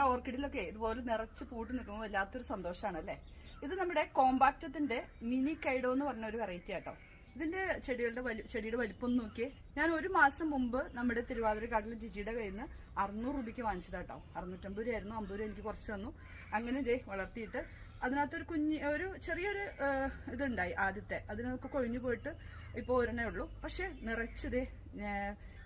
നമ്മുടെ ഓർക്കിഡിലൊക്കെ ഇതുപോലെ നിറച്ച് പൂട്ട് നിൽക്കുമ്പോൾ വല്ലാത്തൊരു സന്തോഷമാണ് അല്ലേ ഇത് നമ്മുടെ കോമ്പാക്റ്റത്തിന്റെ മിനി കൈഡോ എന്ന് പറഞ്ഞ ഒരു വെറൈറ്റി ആട്ടോ. ഇതിന്റെ ചെടികളുടെ വലി ചെടിയുടെ വലിപ്പം നോക്കി ഞാൻ ഒരു മാസം മുമ്പ് നമ്മുടെ തിരുവാതിരക്കാട്ടിൽ ജിജിയുടെ കയ്യിൽ നിന്ന് അറുന്നൂറ് രൂപയ്ക്ക് വാങ്ങിച്ചതാട്ടോ. അറുന്നൂറ്റമ്പത് രൂപയായിരുന്നു അമ്പത് രൂപ എനിക്ക് കുറച്ച് തന്നു. അങ്ങനെ ഇതേ വളർത്തിയിട്ട് അതിനകത്തൊരു കുഞ്ഞ് ഒരു ചെറിയൊരു ഇതുണ്ടായി ആദ്യത്തെ. അതിനൊക്കെ കൊഴിഞ്ഞു പോയിട്ട് ഇപ്പോൾ ഒരെണ്ണേ ഉള്ളൂ. പക്ഷേ നിറച്ചിതേ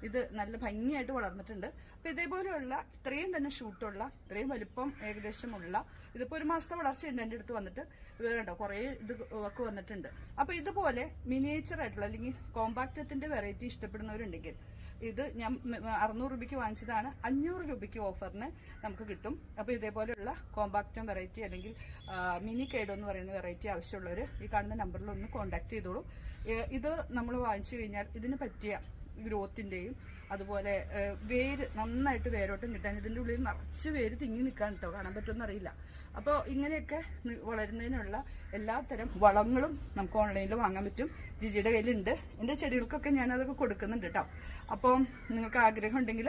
ഇത് നല്ല ഭംഗിയായിട്ട് വളർന്നിട്ടുണ്ട്. അപ്പം ഇതേപോലെയുള്ള ഇത്രയും തന്നെ ഷൂട്ടുള്ള ഇത്രയും വലിപ്പം ഏകദേശമുള്ള ഇതിപ്പോൾ ഒരു മാസത്തെ വളർച്ചയുണ്ട് എന്റെ അടുത്ത് വന്നിട്ട്. ഇത് കണ്ടോ കുറേ ഇത് ഒക്കെ വന്നിട്ടുണ്ട്. അപ്പോൾ ഇതുപോലെ മിനിയേച്ചർ ആയിട്ടുള്ള അല്ലെങ്കിൽ കോമ്പാക്റ്റത്തിന്റെ വെറൈറ്റി ഇഷ്ടപ്പെടുന്നവരുണ്ടെങ്കിൽ ഇത് ഞാൻ അറുന്നൂറ് രൂപയ്ക്ക് വാങ്ങിച്ചതാണ്. അഞ്ഞൂറ് രൂപയ്ക്ക് ഓഫറിന് നമുക്ക് കിട്ടും. അപ്പോൾ ഇതേപോലെയുള്ള കോമ്പാക്റ്റം വെറൈറ്റി അല്ലെങ്കിൽ മിനി കേഡോ എന്ന് പറയുന്ന വെറൈറ്റി ആവശ്യമുള്ളവർ ഈ കാണുന്ന നമ്പറിൽ ഒന്ന് കോൺടാക്ട് ചെയ്തോളൂ. ഇത് നമ്മൾ വാങ്ങിച്ചു കഴിഞ്ഞാൽ ഇതിന് പറ്റിയ ഗ്രോത്തിന്റെയും അതുപോലെ വേര് നന്നായിട്ട് വേരോട്ടം കിട്ടാൻ ഇതിന്റെ ഉള്ളിൽ നിറച്ച് വേര് തിങ്ങി നിൽക്കാൻ കേട്ടോ കാണാൻ പറ്റുമെന്ന് അറിയില്ല. അപ്പോൾ ഇങ്ങനെയൊക്കെ വളരുന്നതിനുള്ള എല്ലാത്തരം വളങ്ങളും നമുക്ക് ഓൺലൈനിൽ വാങ്ങാൻ പറ്റും. ജിജിയുടെ കയ്യിലുണ്ട്. എന്റെ ചെടികൾക്കൊക്കെ ഞാനതൊക്കെ കൊടുക്കുന്നുണ്ട് കേട്ടോ അപ്പോൾ നിങ്ങൾക്ക് ആഗ്രഹം ഉണ്ടെങ്കിൽ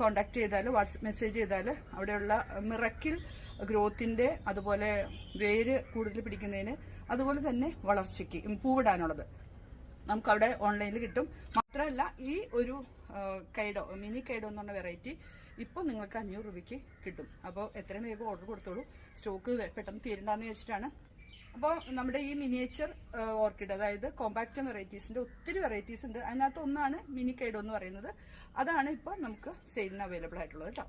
കോൺടാക്ട് ചെയ്താൽ വാട്സപ്പ് മെസ്സേജ് ചെയ്താൽ അവിടെയുള്ള മിറക്കിൽ ഗ്രോത്തിന്റെ അതുപോലെ വേര് കൂടുതൽ പിടിക്കുന്നതിന് അതുപോലെ തന്നെ വളർച്ചയ്ക്ക് പൂവിടാനുള്ളത്. നമുക്കവിടെ ഓൺലൈനിൽ കിട്ടും. മാത്രമല്ല ഈ ഒരു കൈഡോ മിനി കൈഡോ എന്ന് പറഞ്ഞ വെറൈറ്റി ഇപ്പോൾ നിങ്ങൾക്ക് അഞ്ഞൂറ് രൂപയ്ക്ക് കിട്ടും. അപ്പോൾ എത്രയും വേഗം ഓർഡർ കൊടുത്തോളൂ. സ്റ്റോക്ക് പെട്ടെന്ന് തീരണ്ടെന്ന് വെച്ചിട്ടാണ് അപ്പോൾ നമ്മുടെ ഈ മിനിയേച്ചർ ഓർക്കിഡ് അതായത് കോമ്പാക്റ്റ് വെറൈറ്റീസിന്റെ ഒത്തിരി വെറൈറ്റീസ് ഉണ്ട്. അതിനകത്ത് ഒന്നാണ് മിനി കൈഡോ എന്ന് പറയുന്നത്. അതാണ് ഇപ്പോൾ നമുക്ക് സെയിലിന് അവൈലബിൾ ആയിട്ടുള്ളത് കേട്ടോ